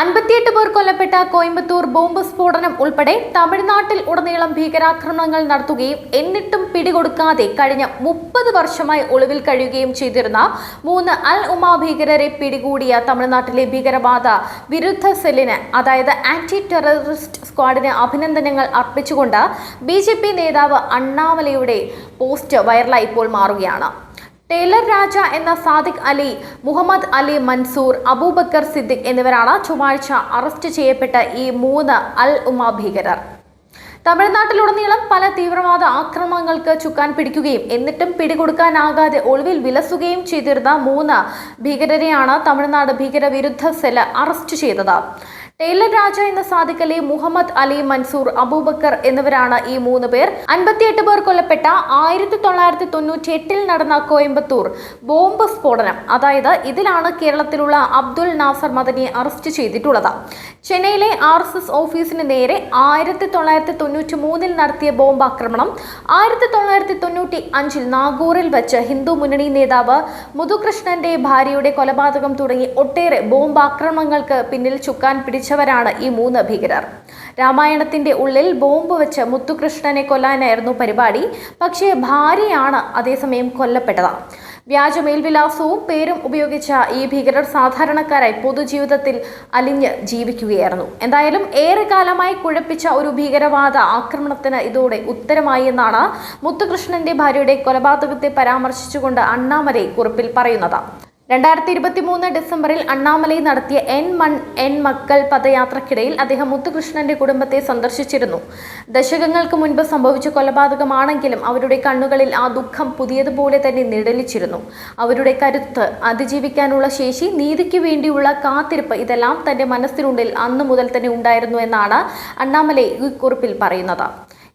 അൻപത്തിയെട്ട് പേർ കൊല്ലപ്പെട്ട കോയമ്പത്തൂർ ബോംബ് സ്ഫോടനം ഉൾപ്പെടെ തമിഴ്നാട്ടിൽ ഉടനീളം ഭീകരാക്രമണങ്ങൾ നടത്തുകയും എന്നിട്ടും പിടികൊടുക്കാതെ കഴിഞ്ഞ മുപ്പത് വർഷമായി ഒളിവിൽ കഴിയുകയും ചെയ്തിരുന്ന മൂന്ന് അൽ ഉമ ഭീകരരെ പിടികൂടിയ തമിഴ്നാട്ടിലെ ഭീകരവാദ വിരുദ്ധ സെല്ലിന് അതായത് ആന്റി ടെററിസ്റ്റ് സ്ക്വാഡിന് അഭിനന്ദനങ്ങൾ അർപ്പിച്ചുകൊണ്ട് ബി നേതാവ് അണ്ണാമലയുടെ പോസ്റ്റ് വൈറലായി ഇപ്പോൾ മാറുകയാണ്. ടേലർ രാജ എന്ന സാദിഖ് അലി മുഹമ്മദ് അലി മൻസൂർ അബൂബക്കർ സിദ്ദിഖ് എന്നിവരാണ് ചൊവ്വാഴ്ച അറസ്റ്റ് ചെയ്യപ്പെട്ട ഈ മൂന്ന് അൽ ഉമ ഭീകരർ. തമിഴ്നാട്ടിലുടനീളം പല തീവ്രവാദ ആക്രമണങ്ങൾക്ക് ചുക്കാൻ പിടിക്കുകയും എന്നിട്ടും പിടികൊടുക്കാനാകാതെ ഒളിവിൽ വിലസുകയും ചെയ്തിരുന്ന മൂന്ന് ഭീകരരെയാണ് തമിഴ്നാട് ഭീകരവിരുദ്ധ സെൽ അറസ്റ്റ് ചെയ്തത്. ടൈലർ രാജ എന്ന സാദിഖ് മുഹമ്മദ് അലി മൻസൂർ അബൂബക്കർ എന്നിവരാണ് ഈ മൂന്ന് പേർ. അൻപത്തിയെട്ട് പേർ കൊല്ലപ്പെട്ട ആയിരത്തി തൊള്ളായിരത്തി തൊണ്ണൂറ്റി എട്ടിൽ നടന്ന കോയമ്പത്തൂർ ബോംബ് സ്ഫോടനം. അതായത് ഇതിലാണ് കേരളത്തിലുള്ള അബ്ദുൽ നാസർ മദനിയെ അറസ്റ്റ് ചെയ്തിട്ടുള്ളത്. ചെന്നൈയിലെ ആർ എസ് എസ് ഓഫീസിന് നേരെ ആയിരത്തി തൊള്ളായിരത്തി തൊണ്ണൂറ്റി മൂന്നിൽ നടത്തിയ ബോംബ് ആക്രമണം ആയിരത്തി തൊള്ളായിരത്തി തൊണ്ണൂറ്റി അഞ്ചിൽ നാഗൂറിൽ വെച്ച് ഹിന്ദു മുന്നണി നേതാവ് മുതുകൃഷ്ണന്റെ ഭാര്യയുടെ കൊലപാതകം തുടങ്ങി ഒട്ടേറെ ബോംബ് ആക്രമണങ്ങൾക്ക് പിന്നിൽ ചുക്കാൻ പിടിച്ചവരാണ് ഈ മൂന്ന് ഭീകരർ. രാമായണത്തിന്റെ ഉള്ളിൽ ബോംബ് വെച്ച് മുത്തുകൃഷ്ണനെ കൊല്ലാനായിരുന്നു പരിപാടി. പക്ഷേ ഭാര്യയാണ് അതേസമയം കൊല്ലപ്പെട്ടത്. വ്യാജ മേൽവിലാസവും പേരും ഉപയോഗിച്ച ഈ ഭീകരർ സാധാരണക്കാരായി പൊതുജീവിതത്തിൽ അലിഞ്ഞ് ജീവിക്കുകയായിരുന്നു. എന്തായാലും ഏറെക്കാലമായി കുഴപ്പിച്ച ഒരു ഭീകരവാദ ആക്രമണത്തിന് ഇതോടെ ഉത്തരമായി എന്നാണ് മുത്തുകൃഷ്ണന്റെ ഭാര്യയുടെ കൊലപാതകത്തെ പരാമർശിച്ചുകൊണ്ട് അണ്ണാമലൈ കുറിപ്പിൽ പറയുന്നത്. രണ്ടായിരത്തി ഇരുപത്തി മൂന്ന് ഡിസംബറിൽ അണ്ണാമലൈ നടത്തിയ എൻ മൺ എൻ മക്കൾ പദയാത്രക്കിടയിൽ അദ്ദേഹം മുത്തുകൃഷ്ണന്റെ കുടുംബത്തെ സന്ദർശിച്ചിരുന്നു. ദശകങ്ങൾക്ക് മുൻപ് സംഭവിച്ച കൊലപാതകമാണെങ്കിലും അവരുടെ കണ്ണുകളിൽ ആ ദുഃഖം പുതിയതുപോലെ തന്നെ നിഴലിച്ചിരുന്നു. അവരുടെ കരുത്ത് അതിജീവിക്കാനുള്ള ശേഷി നീതിക്ക് വേണ്ടിയുള്ള കാത്തിരിപ്പ് ഇതെല്ലാം തന്റെ മനസ്സിനുള്ളിൽ അന്നു മുതൽ തന്നെ ഉണ്ടായിരുന്നു എന്നാണ് അണ്ണാമലൈ ഈ കുറിപ്പിൽ പറയുന്നത്.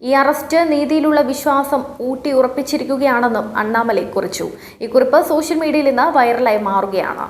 ഈ അറസ്റ്റ് നീതിയിലുള്ള വിശ്വാസം ഊട്ടി ഉറപ്പിച്ചിരിക്കുകയാണെന്നും അണ്ണാമലൈ കുറിച്ചു. ഈ കുറിപ്പ് സോഷ്യൽ മീഡിയയിൽ നിന്ന് വൈറലായി മാറുകയാണ്.